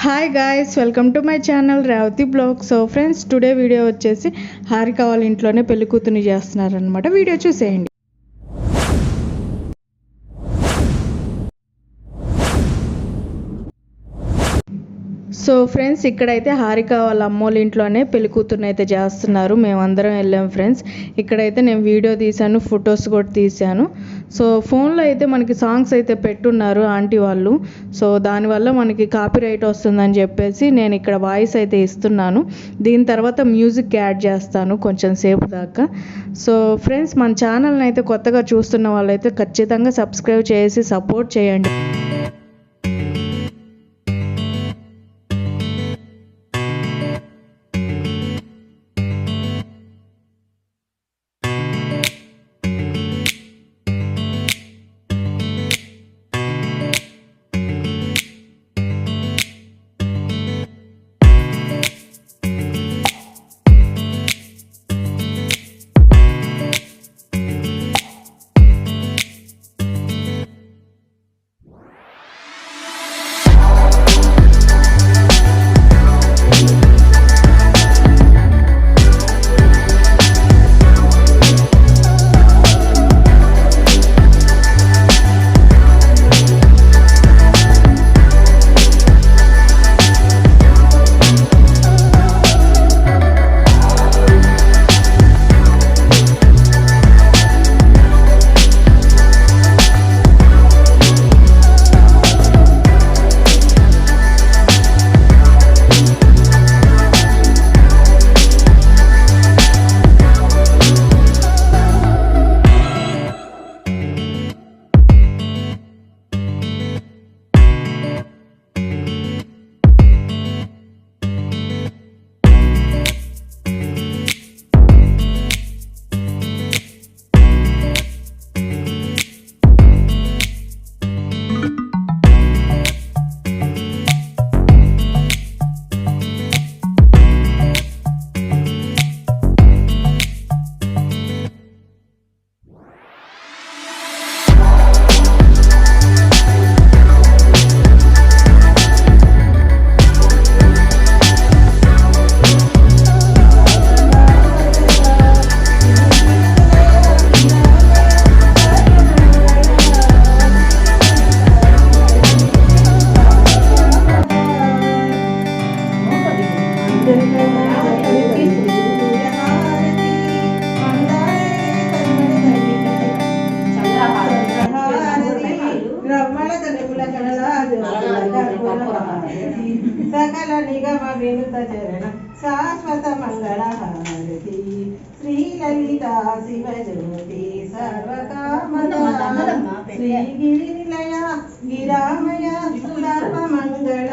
Hi guys welcome to my channel Revathi blog so friends today video వచ్చేసి హారిక వాళ్ళ ఇంట్లోనే పెళ్ళి కూతుర్ని చేస్తున్నారనమాట వీడియో చూసేయండి. సో ఫ్రెండ్స్ ఇక్కడైతే హారిక వాళ్ళ అమ్మోళ్ళ ఇంట్లోనే పెళ్ళి కూతుర్ని అయితే చేస్తున్నారు. మేమందరం వెళ్ళాం ఫ్రెండ్స్ ఇక్కడైతే నేను వీడియో తీశాను ఫొటోస్ కూడా తీశాను. సో ఫోన్లో అయితే మనకి సాంగ్స్ అయితే పెట్టున్నారు ఆంటీ వాళ్ళు. సో దానివల్ల మనకి కాపీ రైట్ వస్తుందని చెప్పేసి నేను ఇక్కడ వాయిస్ అయితే ఇస్తున్నాను. దీని తర్వాత మ్యూజిక్ యాడ్ చేస్తాను కొంచెం సేపు దాకా. సో ఫ్రెండ్స్ మన ఛానల్ని అయితే కొత్తగా చూస్తున్న వాళ్ళైతే ఖచ్చితంగా సబ్స్క్రైబ్ చేసి సపోర్ట్ చేయండి. హారతి శ్రీ లలిత శివ జ్యోతి సర్వకామద శ్రీ గిరి నిలయ గిరామయ సర్వ మంగళ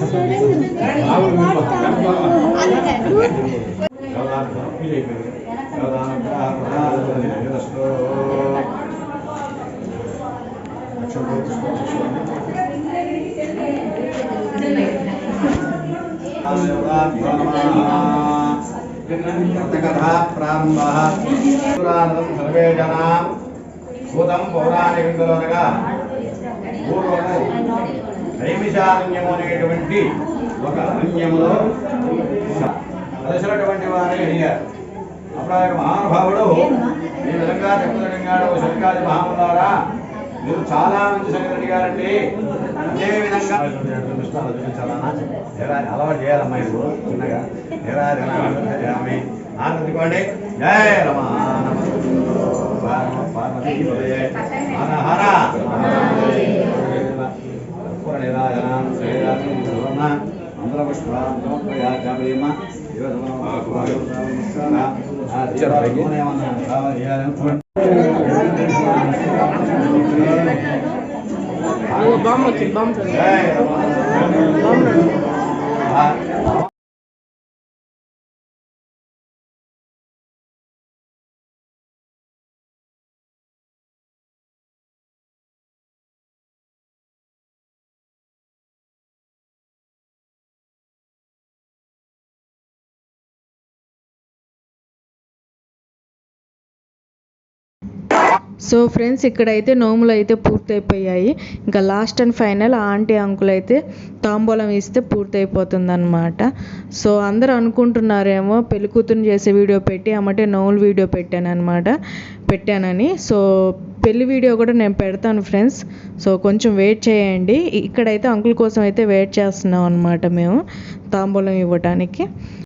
कथा प्रारंभः पुराणं सर्वे जनां भूतं पौराणिकं करोनगा पूर्वमु పురాణం సర్వే జనా భూతం పౌరాణికంలోనగా పూర్వము నైమిషారణ్యము అనేటువంటి ఒక అరణ్యములో కలిసినటువంటి వారిని అడిగారు. అప్పుడు ఆ యొక్క మహానుభావుడు ఈ విధంగా చెప్పదలింగాడు శంకాది మహాములారా మీరు చాలా మంచి సంగతి అడిగారండి. అదే విధంగా అలవాటు చేయాలమ్మా ఇది చిన్నగా. జనామి ఆనందికోండి జయ రమా పార్వతీ హర. देवायां सहेदानं भवना मन्द्रपुष्पां नोपया चामरीम वो बम बम बम సో ఫ్రెండ్స్ ఇక్కడైతే నోములు అయితే పూర్తయిపోయాయి. ఇంకా last and final aunty uncle అయితే తాంబూలం ఇస్తే పూర్తయిపోతుంది అనమాట సో అందరూ అనుకుంటున్నారేమో పెళ్ళి చేసే వీడియో పెట్టి అమ్మటే నోములు వీడియో పెట్టాను అనమాట పెట్టానని. సో పెళ్ళి వీడియో కూడా నేను పెడతాను ఫ్రెండ్స్ సో కొంచెం వెయిట్ చేయండి. ఇక్కడైతే అంకుల్ కోసం అయితే వెయిట్ చేస్తున్నాం అనమాట మేము తాంబూలం ఇవ్వటానికి.